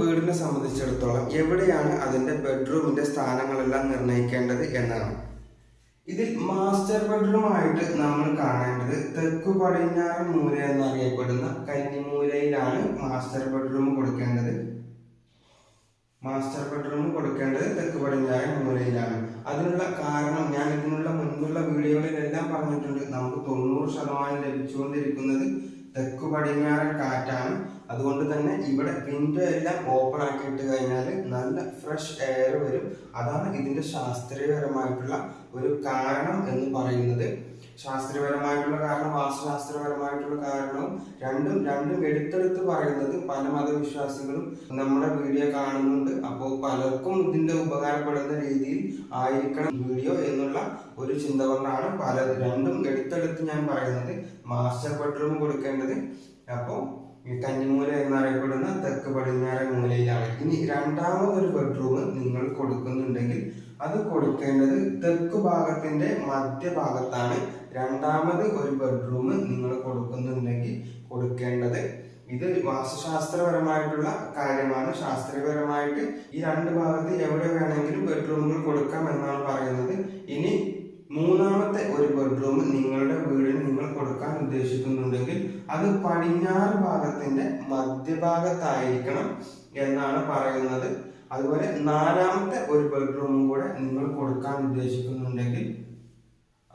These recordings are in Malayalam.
വീടിനെ സംബന്ധിച്ചിടത്തോളം എവിടെയാണ് അതിന്റെ ബെഡ്റൂമിന്റെ സ്ഥാനങ്ങളെല്ലാം നിർണയിക്കേണ്ടത് എന്നാണ്. ഇതിൽ മാസ്റ്റർ ബെഡ്റൂമായിട്ട് നമ്മൾ കാണേണ്ടത് തെക്കു പടിഞ്ഞാറൻ മൂല എന്നറിയപ്പെടുന്ന കന്നിമൂലയിലാണ് മാസ്റ്റർ ബെഡ്റൂം കൊടുക്കേണ്ടത്. മാസ്റ്റർ ബെഡ്റൂം കൊടുക്കേണ്ടത് തെക്ക് പടിഞ്ഞാറൻ മൂലയിലാണ്. അതിനുള്ള കാരണം ഞാൻ ഇതിനുള്ള മുൻപുള്ള വീഡിയോകളിലെല്ലാം പറഞ്ഞിട്ടുണ്ട്. നമുക്ക് തൊണ്ണൂറ് ശതമാനം ലഭിച്ചുകൊണ്ടിരിക്കുന്നത് തെക്ക് പടിഞ്ഞാറൻ കാറ്റാണ്. അതുകൊണ്ട് തന്നെ ഇവിടെ വിൻഡോ എല്ലാം ഓപ്പൺ ആക്കി ഇട്ട് കഴിഞ്ഞാൽ നല്ല ഫ്രഷ് എയർ വരും. അതാണ് ഇതിന്റെ ശാസ്ത്രീയപരമായിട്ടുള്ള ഒരു കാരണം എന്ന് പറയുന്നത്. ശാസ്ത്രീയപരമായിട്ടുള്ള കാരണം വാസ്തുശാസ്ത്രപരമായിട്ടുള്ള കാരണവും രണ്ടും രണ്ടും എടുത്തെടുത്ത് പറയുന്നത് പല മതവിശ്വാസികളും നമ്മുടെ വീഡിയോ കാണുന്നുണ്ട്. അപ്പോൾ പലർക്കും ഇതിന്റെ ഉപകാരപ്പെടുന്ന രീതിയിൽ ആയിരിക്കണം വീഡിയോ എന്നുള്ള ഒരു ചിന്ത കൊണ്ടാണ് പല രണ്ടും എടുത്തെടുത്ത് ഞാൻ പറയുന്നത്. മാസ്റ്റർ ബെഡ്റൂം കൊടുക്കേണ്ടത്. അപ്പോൾ ഈ കന്നിമൂല എന്നറിയപ്പെടുന്ന തെക്ക് പടിഞ്ഞാറൻ മൂലയിലാണ്. ഇനി രണ്ടാമതൊരു ബെഡ്റൂം നിങ്ങൾ കൊടുക്കുന്നുണ്ടെങ്കിൽ അത് കൊടുക്കേണ്ടത് തെക്ക് ഭാഗത്തിന്റെ മധ്യഭാഗത്താണ്. രണ്ടാമത് ഒരു ബെഡ്റൂം നിങ്ങൾ കൊടുക്കുന്നുണ്ടെങ്കിൽ കൊടുക്കേണ്ടത്. ഇത് വാസ്തുശാസ്ത്രപരമായിട്ടുള്ള കാര്യമാണ്. ശാസ്ത്രീയപരമായിട്ട് ഈ രണ്ട് ഭാഗത്ത് എവിടെ വേണമെങ്കിലും ബെഡ്റൂമുകൾ കൊടുക്കാം എന്നാണ് പറയുന്നത്. ഇനി മൂന്നാമത്തെ ഒരു ബെഡ്റൂം നിങ്ങളുടെ വീടിന് നിങ്ങൾ കൊടുക്കാൻ ഉദ്ദേശിക്കുന്നുണ്ടെങ്കിൽ അത് പടിഞ്ഞാറ് ഭാഗത്തിന്റെ മധ്യഭാഗത്തായിരിക്കണം. എന്നാണ് പറയുന്നത്. അതുപോലെ നാലാമത്തെ ഒരു ബെഡ്റൂമും കൂടെ നിങ്ങൾ കൊടുക്കാൻ ഉദ്ദേശിക്കുന്നുണ്ടെങ്കിൽ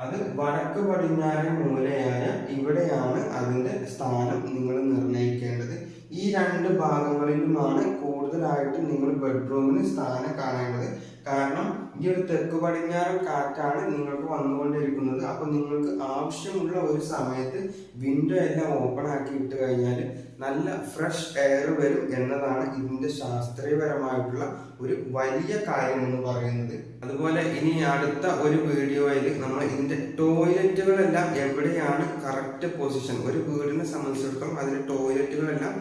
അത് വടക്ക് പടിഞ്ഞാറ് മൂലയായ ഇവിടെയാണ് അതിന്റെ സ്ഥാനം നിങ്ങൾ നിർണയിക്കേണ്ടത്. ഈ രണ്ട് ഭാഗങ്ങളിലുമാണ് കൂടുതലായിട്ട് നിങ്ങൾ ബെഡ്റൂമിന് സ്ഥാനം കാണേണ്ടത്. കാരണം ഈ ഒരു തെക്ക് പടിഞ്ഞാറൻ കാറ്റാണ് നിങ്ങൾക്ക് വന്നുകൊണ്ടിരിക്കുന്നത്. അപ്പൊ നിങ്ങൾക്ക് ആവശ്യമുള്ള ഒരു സമയത്ത് വിൻഡോ എല്ലാം ഓപ്പൺ ആക്കി ഇട്ട് കഴിഞ്ഞാൽ നല്ല ഫ്രഷ് എയർ വരും എന്നതാണ് ഇതിന്റെ ശാസ്ത്രീയപരമായിട്ടുള്ള ഒരു വലിയ കാര്യം എന്ന് പറയുന്നത്. അതുപോലെ ഇനി അടുത്ത ഒരു വീഡിയോയിൽ നമ്മൾ ഇതിന്റെ ടോയ്ലറ്റുകളെല്ലാം എവിടെയാണ് കറക്റ്റ് പൊസിഷൻ ഒരു വീടിനെ സംബന്ധിച്ചിടത്തോളം അതിന്റെ ടോയ്ലറ്റുകളെല്ലാം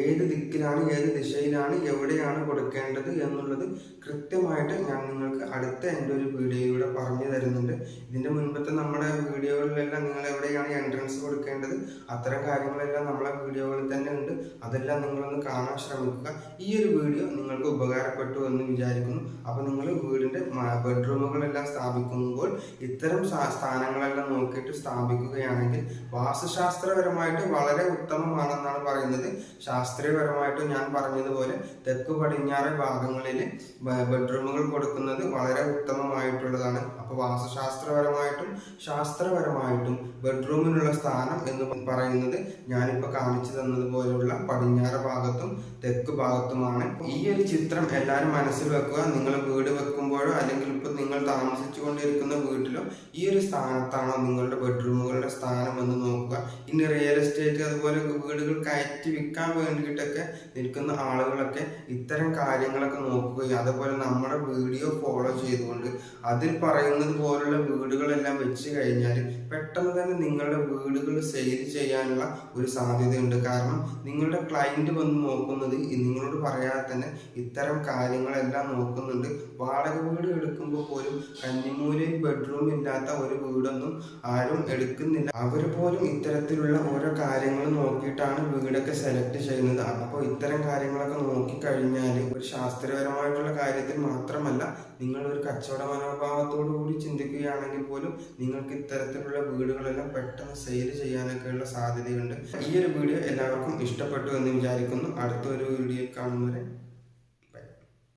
ഏത് ദിക്കിലാണ് ഏത് ദിശയിലാണ് എവിടെയാണ് കൊടുക്കേണ്ടത് എന്നുള്ളത് കൃത്യമായിട്ട് ഞാൻ നിങ്ങൾക്ക് അടുത്ത എന്റെ ഒരു വീഡിയോയിലൂടെ പറഞ്ഞു തരുന്നുണ്ട്. ഇതിന്റെ മുൻപത്തെ നമ്മുടെ വീഡിയോകളിലെല്ലാം നിങ്ങൾ എവിടെയാണ് എൻട്രൻസ് കൊടുക്കേണ്ടത് അത്തരം കാര്യങ്ങളെല്ലാം നമ്മളെ വീഡിയോകളിൽ തന്നെ ഉണ്ട്. അതെല്ലാം നിങ്ങളൊന്ന് കാണാൻ ശ്രമിക്കുക. ഈ ഒരു വീഡിയോ നിങ്ങൾക്ക് ഉപകാരപ്പെട്ടു എന്ന് വിചാരിക്കുന്നു. അപ്പോൾ നിങ്ങൾ വീടിന്റെ ബെഡ്റൂമുകളെല്ലാം സ്ഥാപിക്കുമ്പോൾ ഇത്തരം സ്ഥാ- സ്ഥാനങ്ങളെല്ലാം നോക്കിയിട്ട് സ്ഥാപിക്കുകയാണെങ്കിൽ വാസ്തുശാസ്ത്രപരമായിട്ട് വളരെ ഉത്തമമാണെന്നാണ് പറയുന്നത്. ശാസ്ത്രീയപരമായിട്ട് ഞാൻ പറഞ്ഞതുപോലെ തെക്ക് പടിഞ്ഞാറ് ഭാഗങ്ങളിൽ ബെഡ്റൂമുകൾ കൊടുക്കുന്നത് വളരെ ഉത്തമമായിട്ടുള്ളതാണ്. അപ്പോൾ വാസ്തുശാസ്ത്രപരമായിട്ടും ശാസ്ത്രപരമായിട്ടും ബെഡ്റൂമിനുള്ള സ്ഥാനം എന്ന് പറയുന്നത് ഞാനിപ്പോൾ കാണിച്ചു തന്നതുപോലെയുള്ള പടിഞ്ഞാറ് ഭാഗത്തും തെക്ക് ഭാഗത്തുമാണ്. ഈ ഒരു ചിത്രം എല്ലാവരും മനസ്സിൽ വെക്കുക. നിങ്ങൾ വീട് വെക്കുമ്പോഴോ അല്ലെങ്കിൽ ഇപ്പോൾ നിങ്ങൾ താമസിച്ചു കൊണ്ടിരിക്കുന്ന വീട്ടിലോ ഈ ഒരു സ്ഥാനത്താണോ നിങ്ങളുടെ ബെഡ്റൂമുകളുടെ എസ്റ്റേറ്റ് അതുപോലെ വീടുകൾ കയറ്റി വിൽക്കാൻ വേണ്ടിയിട്ടൊക്കെ നിൽക്കുന്ന ആളുകളൊക്കെ ഇത്തരം കാര്യങ്ങളൊക്കെ നോക്കുകയും അതുപോലെ നമ്മുടെ വീഡിയോ ഫോളോ ചെയ്തുകൊണ്ട് അതിൽ പറയുന്നത് പോലുള്ള വീടുകളെല്ലാം വെച്ച് കഴിഞ്ഞാൽ പെട്ടെന്ന് തന്നെ നിങ്ങളുടെ വീടുകൾ സെയിൽ ചെയ്യാനുള്ള ഒരു സാധ്യതയുണ്ട്. കാരണം നിങ്ങളുടെ ക്ലയന്റ് വന്ന് നോക്കുന്നത് നിങ്ങളോട് പറയാതെ തന്നെ ഇത്തരം കാര്യങ്ങളെല്ലാം നോക്കുന്നുണ്ട്. വാടക വീട് എടുക്കുമ്പോൾ പോലും കന്നിമൂലയിൽ ബെഡ്റൂം ഇല്ലാത്ത ഒരു വീടൊന്നും ആരും എടുക്കുന്നില്ല. അവർ പോലും ഇത്തരത്തിലുള്ള ഓരോ കാര്യങ്ങൾ നോക്കിയിട്ടാണ് വീടൊക്കെ സെലക്ട് ചെയ്യുന്നത്. അപ്പോൾ ഇത്തരം കാര്യങ്ങളൊക്കെ നോക്കിക്കഴിഞ്ഞാൽ ഒരു ശാസ്ത്രപരമായിട്ടുള്ള കാര്യത്തിൽ മാത്രമല്ല നിങ്ങൾ ഒരു കച്ചവട മനോഭാവത്തോടു കൂടി ചിന്തിക്കുകയാണെങ്കിൽ പോലും നിങ്ങൾക്ക് ഇത്തരത്തിലുള്ള വീടുകളെല്ലാം പെട്ടെന്ന് സെയിൽ ചെയ്യാനൊക്കെയുള്ള സാധ്യതയുണ്ട്. ഈ ഒരു വീഡിയോ എല്ലാവർക്കും ഇഷ്ടപ്പെട്ടു എന്ന് വിചാരിക്കുന്നു. അടുത്തൊരു വീഡിയോ കാണുന്നവരെ